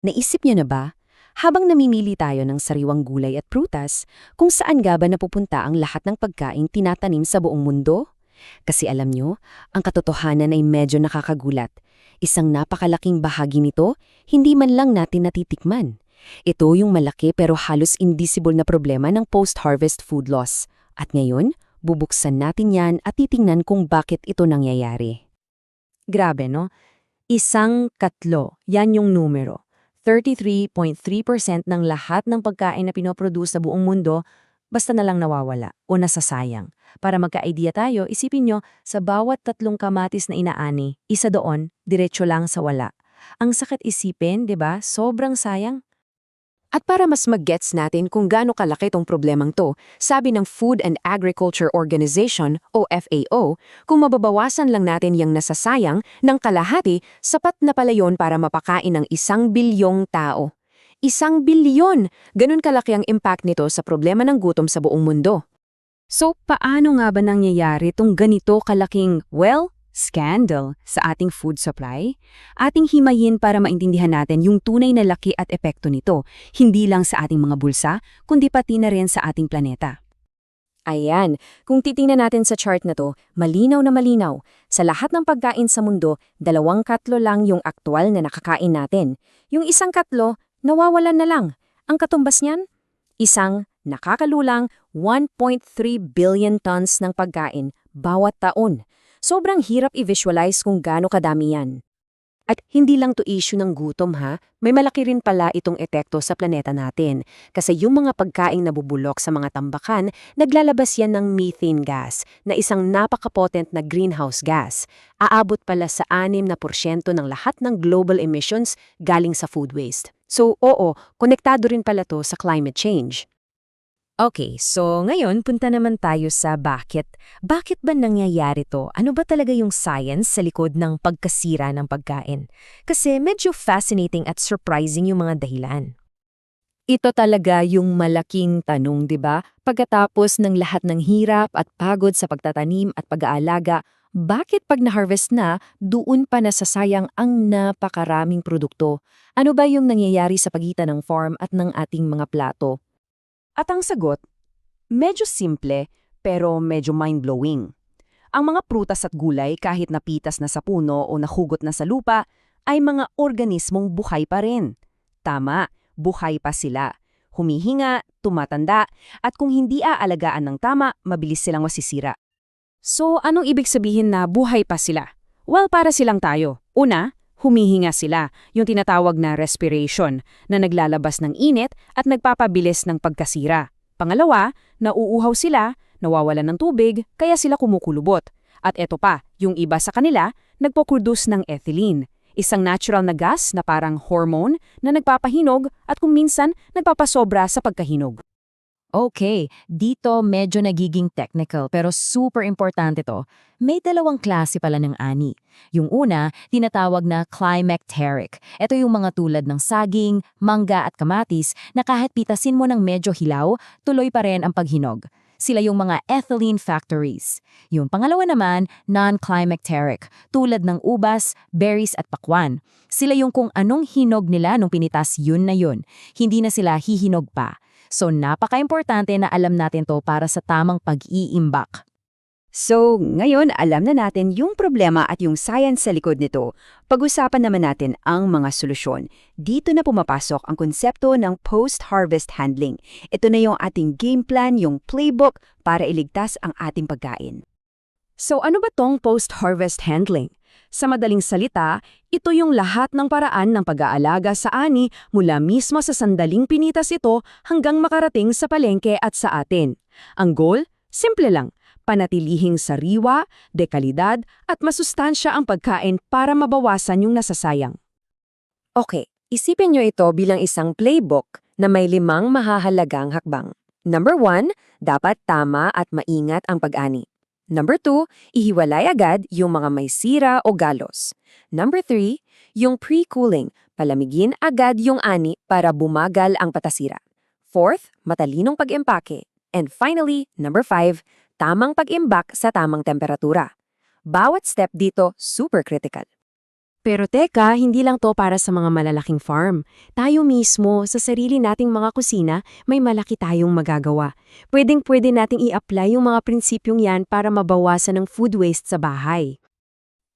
Naisip niyo na ba, habang namimili tayo ng sariwang gulay at prutas, kung saan nga ba napupunta ang lahat ng pagkain tinatanim sa buong mundo? Kasi alam niyo, ang katotohanan ay medyo nakakagulat. Isang napakalaking bahagi nito, hindi man lang natin natitikman. Ito yung malaki pero halos invisible na problema ng post-harvest food loss. At ngayon, bubuksan natin yan at titingnan kung bakit ito nangyayari. Grabe, no? Isang katlo, yan yung numero. 33.3% ng lahat ng pagkain na pinoproduce sa buong mundo basta na lang nawawala o nasasayang. Para magka-idea tayo, isipin nyo, sa bawat tatlong kamatis na inaani, isa doon, diretso lang sa wala. Ang sakit isipin, 'di ba? Sobrang sayang. At para mas mag-gets natin kung gaano kalaki tong problemang to, sabi ng Food and Agriculture Organization o FAO, kung mababawasan lang natin yung nasasayang ng kalahati, sapat na pala yun para mapakain ng isang bilyong tao. Isang bilyon! Ganun kalaki ang impact nito sa problema ng gutom sa buong mundo. So, paano nga ba nangyayari itong ganito kalaking, well, scandal sa ating food supply? Ating himayin para maintindihan natin yung tunay na laki at epekto nito, hindi lang sa ating mga bulsa, kundi pati na rin sa ating planeta. Ayan, kung titingnan natin sa chart na to, malinaw na malinaw. Sa lahat ng pagkain sa mundo, dalawang katlo lang yung aktwal na nakakain natin. Yung isang katlo, nawawalan na lang. Ang katumbas niyan? Isang nakakalulang 1.3 billion tons ng pagkain bawat taon. Sobrang hirap i-visualize kung gaano kadami yan. At hindi lang to issue ng gutom ha, may malaki rin pala itong epekto sa planeta natin. Kasi yung mga pagkaing nabubulok sa mga tambakan, naglalabas yan ng methane gas, na isang napakapotent na greenhouse gas. Aabot pala sa 6 na porsyento ng lahat ng global emissions galing sa food waste. So oo, konektado rin pala to sa climate change. Okay, so ngayon punta naman tayo sa bakit. Bakit ba nangyayari to? Ano ba talaga yung science sa likod ng pagkasira ng pagkain? Kasi medyo fascinating at surprising yung mga dahilan. Ito talaga yung malaking tanong, di ba? Pagkatapos ng lahat ng hirap at pagod sa pagtatanim at pag-aalaga, bakit pag na-harvest na, doon pa nasasayang ang napakaraming produkto? Ano ba yung nangyayari sa pagitan ng farm at ng ating mga plato? At ang sagot, medyo simple pero medyo mind-blowing. Ang mga prutas at gulay kahit napitas na sa puno o nahugot na sa lupa ay mga organismong buhay pa rin. Tama, buhay pa sila. Humihinga, tumatanda, at kung hindi aalagaan ng tama, mabilis silang masisira. So, anong ibig sabihin na buhay pa sila? Well, para silang tayo. Una, humihinga sila, yung tinatawag na respiration, na naglalabas ng init at nagpapabilis ng pagkasira. Pangalawa, nauuhaw sila, nawawalan ng tubig, kaya sila kumukulubot. At eto pa, yung iba sa kanila, nagpoproduce ng ethylene, isang natural na gas na parang hormone na nagpapahinog at kung minsan nagpapasobra sa pagkahinog. Okay, dito medyo nagiging technical pero super importante to. May dalawang klase pala ng ani. Yung una, tinatawag na climacteric. Ito yung mga tulad ng saging, mangga at kamatis na kahit pitasin mo ng medyo hilaw, tuloy pa rin ang paghinog. Sila yung mga ethylene factories. Yung pangalawa naman, non-climacteric, tulad ng ubas, berries at pakwan. Sila yung kung anong hinog nila nung pinitas yun na yun. Hindi na sila hihinog pa. So napaka-importante na alam natin to para sa tamang pag-iimbak. So, ngayon alam na natin yung problema at yung science sa likod nito. Pag-usapan naman natin ang mga solusyon. Dito na pumapasok ang konsepto ng post-harvest handling. Ito na yung ating game plan, yung playbook para iligtas ang ating pagkain. So ano ba tong post-harvest handling? Sa madaling salita, ito yung lahat ng paraan ng pag-aalaga sa ani mula mismo sa sandaling pinitas ito hanggang makarating sa palengke at sa atin. Ang goal? Simple lang, panatilihing sariwa, dekalidad at masustansya ang pagkain para mabawasan yung nasasayang. Okay, isipin nyo ito bilang isang playbook na may limang mahahalagang hakbang. Number one, dapat tama at maingat ang pag-ani. Number 2, ihiwalay agad yung mga may sira o galos. Number 3, yung pre-cooling, palamigin agad yung ani para bumagal ang patasira. Fourth, matalinong pag-empake. And finally, number 5, tamang pag-imbak sa tamang temperatura. Bawat step dito super critical. Pero teka, hindi lang to para sa mga malalaking farm. Tayo mismo, sa sarili nating mga kusina, may malaki tayong magagawa. Pwedeng-pwede nating i-apply yung mga prinsipyong yan para mabawasan ng food waste sa bahay.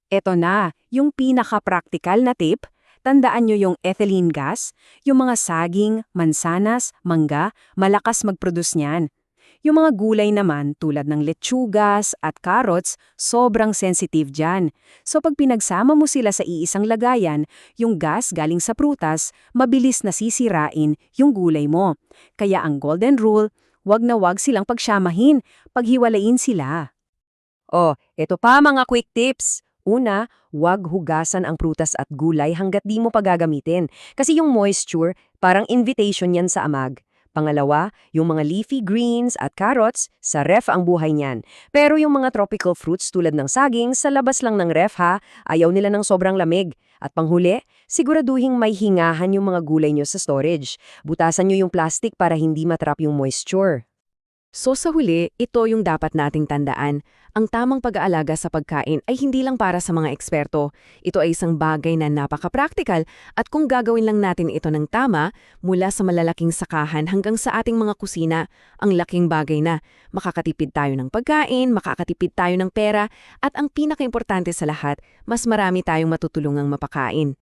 Eto na, yung pinaka-practical na tip, tandaan nyo yung ethylene gas, yung mga saging, mansanas, mangga, malakas mag-produce niyan. Yung mga gulay naman tulad ng lechugas at carrots, sobrang sensitive dyan. So pag pinagsama mo sila sa iisang lagayan, yung gas galing sa prutas, mabilis nasisirain yung gulay mo. Kaya ang golden rule, wag na wag silang pagsyamahin, paghiwalayin sila. Oh, ito pa mga quick tips. Una, wag hugasan ang prutas at gulay hanggat di mo pagagamitin. Kasi yung moisture, parang invitation yan sa amag. Pangalawa, yung mga leafy greens at carrots, sa ref ang buhay niyan. Pero yung mga tropical fruits tulad ng saging, sa labas lang ng ref ha, ayaw nila ng sobrang lamig. At panghuli, siguraduhing may hingahan yung mga gulay nyo sa storage. Butasan nyo yung plastic para hindi matrap yung moisture. So sa huli, ito yung dapat nating tandaan. Ang tamang pag-aalaga sa pagkain ay hindi lang para sa mga eksperto. Ito ay isang bagay na napaka-practical at kung gagawin lang natin ito ng tama, mula sa malalaking sakahan hanggang sa ating mga kusina, ang laking bagay na. Makakatipid tayo ng pagkain, makakatipid tayo ng pera, at ang pinaka-importante sa lahat, mas marami tayong matutulungang mapakain.